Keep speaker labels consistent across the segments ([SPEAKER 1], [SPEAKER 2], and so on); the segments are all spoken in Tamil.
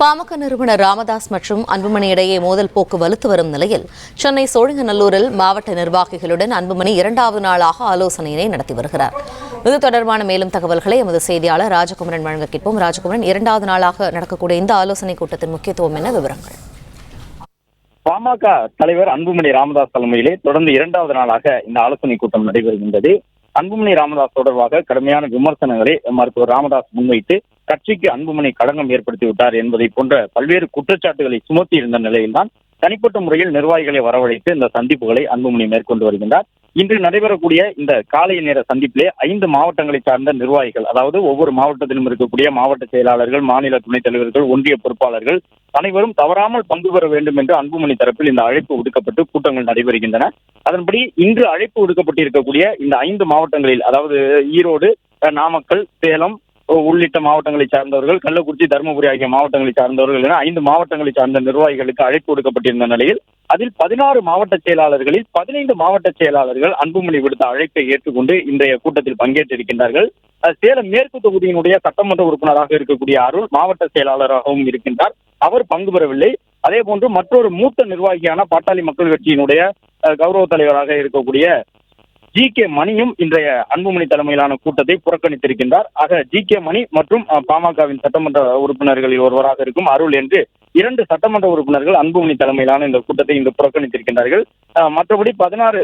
[SPEAKER 1] பாமக நிறுவனர் ராமதாஸ் மற்றும் அன்புமணி இடையே மோதல் போக்கு வலுத்து வரும் நிலையில் சென்னை சோழிங்கநல்லூரில் மாவட்ட நிர்வாகிகளுடன் அன்புமணி இரண்டாவது நாளாக ஆலோசனையினை நடத்தி வருகிறார். இது தொடர்பான மேலும் தகவல்களை எமது செய்தியாளர் ராஜகுமரன் வழங்க கேட்போம். ராஜகுமரன் இரண்டாவது நாளாக நடக்கக்கூடிய இந்த ஆலோசனை கூட்டத்தின் முக்கியத்துவம் என்ன? விவரங்கள்.
[SPEAKER 2] பாமக தலைவர் அன்புமணி ராமதாஸ் தலைமையிலே தொடர்ந்து இரண்டாவது நாளாக இந்த ஆலோசனை கூட்டம் நடைபெறுகின்றது. அன்புமணி ராமதாஸ் தொடர்பாக கடுமையான விமர்சனங்களை மருத்துவர் ராமதாஸ் முன்வைத்து கட்சிக்கு அன்புமணி களங்கம் ஏற்படுத்தி விட்டார் என்பதை போன்ற பல்வேறு குற்றச்சாட்டுகளை சுமத்தி இருந்த நிலையில்தான் தனிப்பட்ட முறையில் நிர்வாகிகளை வரவழைத்து இந்த சந்திப்புகளை அன்புமணி மேற்கொண்டு வருகின்றார். இன்று நடைபெறக்கூடிய இந்த காலை நேர சந்திப்பிலே ஐந்து மாவட்டங்களை சார்ந்த நிர்வாகிகள் அதாவது ஒவ்வொரு மாவட்டத்திலும் இருக்கக்கூடிய மாவட்ட செயலாளர்கள் மாநில துணைத் தலைவர்கள் ஒன்றிய பொறுப்பாளர்கள் அனைவரும் தவறாமல் பங்கு பெற வேண்டும் என்று அன்புமணி தரப்பில் இந்த அழைப்பு விடுக்கப்பட்டு கூட்டங்கள் நடைபெறுகின்றன. அதன்படி இன்று அழைப்பு விடுக்கப்பட்டிருக்கக்கூடிய இந்த ஐந்து மாவட்டங்களில் அதாவது ஈரோடு நாமக்கல் சேலம் உள்ளிட்ட மாவட்டங்களை சார்ந்தவர்கள் கள்ளக்குறிச்சி தருமபுரி ஆகிய மாவட்டங்களை சார்ந்தவர்கள் என ஐந்து மாவட்டங்களை சார்ந்த நிர்வாகிகளுக்கு அழைப்பு விடுக்கப்பட்டிருந்த நிலையில் அதில் பதினாறு மாவட்ட செயலாளர்களில் பதினைந்து மாவட்ட செயலாளர்கள் அன்புமணி விடுத்த அழைப்பை ஏற்றுக்கொண்டு இன்றைய கூட்டத்தில் பங்கேற்றிருக்கின்றார்கள். சேலம் மேற்கு தொகுதியினுடைய சட்டமன்ற உறுப்பினராக இருக்கக்கூடிய அருள் மாவட்ட செயலாளராகவும் இருக்கின்றார். அவர் பங்கு பெறவில்லை. அதே போன்று மற்றொரு மூத்த நிர்வாகியான பாட்டாளி மக்கள் கட்சியினுடைய கௌரவ தலைவராக இருக்கக்கூடிய ஜி கே மணியும் இன்றைய அன்புமணி தலைமையிலான கூட்டத்தை புறக்கணித்திருக்கின்றார். ஆக ஜி கே மணி மற்றும் பாமகவின் சட்டமன்ற உறுப்பினர்களில் ஒருவராக இருக்கும் அருள் என்று இரண்டு சட்டமன்ற உறுப்பினர்கள் அன்புமணி தலைமையிலான இந்த கூட்டத்தை இன்று புறக்கணித்திருக்கின்றார்கள். மற்றபடி பதினாறு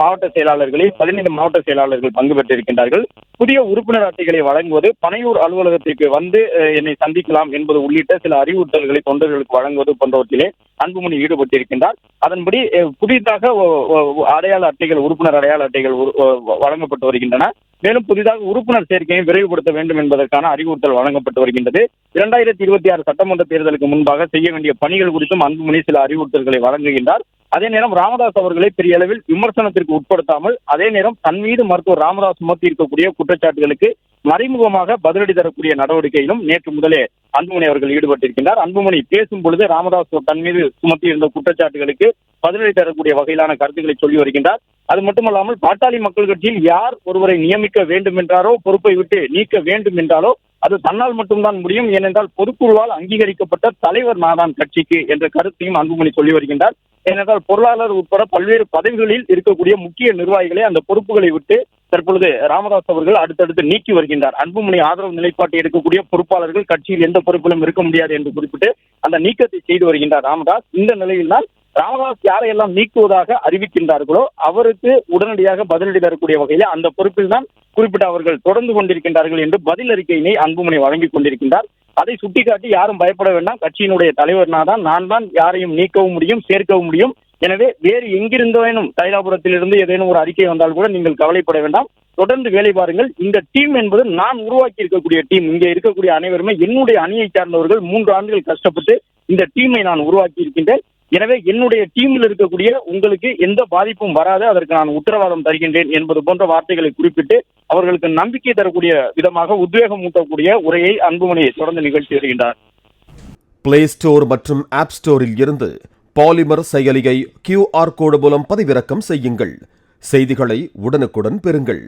[SPEAKER 2] மாவட்ட செயலாளர்களில் பதினைந்து மாவட்ட செயலாளர்கள் பங்கு பெற்றிருக்கின்றார்கள். புதிய உறுப்பினர் அட்டைகளை வழங்குவது பனையூர் அலுவலகத்திற்கு வந்து என்னை சந்திக்கலாம் என்பது உள்ளிட்ட சில அறிவுறுத்தல்களை தொண்டர்களுக்கு வழங்குவது போன்றவற்றிலே அன்புமணி ஈடுபட்டிருக்கின்றார். அதன்படி புதிதாக அடையாள அட்டைகள் உறுப்பினர் அடையாள அட்டைகள் வழங்கப்பட்டு வருகின்றன. மேலும் புதிதாக உறுப்பினர் சேர்க்கையை விரைவுபடுத்த வேண்டும் என்பதற்கான அறிவுறுத்தல் வழங்கப்பட்டு வருகின்றது. இரண்டாயிரத்தி இருபத்தி ஆறு சட்டமன்ற தேர்தலுக்கு முன்பாக செய்ய வேண்டிய பணிகள் குறித்தும் அன்புமணி சில அறிவுறுத்தல்களை வழங்குகின்றார். அதே நேரம் ராமதாஸ் அவர்களை பெரிய அளவில் விமர்சனத்திற்கு உட்படுத்தாமல் அதே நேரம் தன் மீது மருத்துவர் ராமதாஸ் சுமத்தி இருக்கக்கூடிய குற்றச்சாட்டுகளுக்கு மறைமுகமாக பதிலடி தரக்கூடிய நடவடிக்கையிலும் நேற்று முதலே அன்புமணி அவர்கள் ஈடுபட்டிருக்கின்றார். அன்புமணி பேசும் பொழுது ராமதாஸ் தன் மீது சுமத்தி இருந்த குற்றச்சாட்டுகளுக்கு பதிலடி தரக்கூடிய வகையிலான கருத்துக்களை சொல்லி வருகின்றார். அது மட்டுமல்லாமல் பாட்டாளி மக்கள் கட்சியில் யார் ஒருவரை நியமிக்க வேண்டும் என்றாரோ பொறுப்பை விட்டு நீக்க வேண்டும் என்றாலோ அது தன்னால் மட்டும்தான் முடியும் ஏனென்றால் பொதுக்குழுவால் அங்கீகரிக்கப்பட்ட தலைவர் நாதான் கட்சிக்கு என்ற கருத்தையும் அன்புமணி சொல்லி வருகின்றார். ஏனென்றால் பொருளாளர் உட்பட பல்வேறு பதவிகளில் இருக்கக்கூடிய முக்கிய நிர்வாகிகளை அந்த பொறுப்புகளை விட்டு தற்பொழுது ராமதாஸ் அவர்கள் அடுத்தடுத்து நீக்கி வருகின்றார். அன்புமணி ஆதரவு நிலைப்பாட்டை எடுக்கக்கூடிய பொறுப்பாளர்கள் கட்சியில் எந்த பொறுப்பிலும் இருக்க முடியாது என்று குறிப்பிட்டு அந்த நீக்கத்தை செய்து வருகின்றார் ராமதாஸ். இந்த நிலையில்தான் ராமதாஸ் யாரையெல்லாம் நீக்குவதாக அறிவிக்கின்றார்களோ அவருக்கு உடனடியாக பதிலடி தரக்கூடிய வகையில் அந்த பொறுப்பில் தான் குறிப்பிட்ட அவர்கள் தொடர்ந்து கொண்டிருக்கின்றார்கள் என்று பதில் அறிக்கையினை அன்புமணி வழங்கிக் கொண்டிருக்கின்றார். அதை சுட்டிக்காட்டி யாரும் பயப்பட வேண்டாம். கட்சியினுடைய தலைவர்னா நான் தான் நான் தான் யாரையும் நீக்கவும் முடியும் சேர்க்கவும் முடியும். எனவே வேறு எங்கிருந்தேனும் தைலாபுரத்திலிருந்து ஏதேனும் ஒரு அறிக்கை வந்தால் கூட நீங்கள் கவலைப்பட வேண்டாம். தொடர்ந்து வேலை பாருங்கள். இந்த டீம் என்பது நான் உருவாக்கி இருக்கக்கூடிய டீம். இங்கே இருக்கக்கூடிய அனைவருமே என்னுடைய அணியை சார்ந்தவர்கள் மூன்று ஆண்டுகள் கஷ்டப்பட்டு இந்த டீமை நான் உருவாக்கி இருக்கின்றேன். எனவே என்னுடைய டீமில் இருக்கக்கூடிய உங்களுக்கு எந்த பாதிப்பும் வராது. அதற்கு நான் உத்தரவாதம் தருகின்றேன் என்பது போன்ற வார்த்தைகளை குறிப்பிட்டு அவர்களுக்கு நம்பிக்கை தரக்கூடிய விதமாக உத்வேகம் ஊட்டக்கூடிய உரையை அன்புமணி தொடர்ந்து நிகழ்த்தி வருகின்றார்.
[SPEAKER 3] பிளே ஸ்டோர் மற்றும் ஆப் ஸ்டோரில் இருந்து பாலிமர் செயலியை கியூஆர் கோடு மூலம் பதிவிறக்கம் செய்யுங்கள். செய்திகளை உடனுக்குடன் பெறுங்கள்.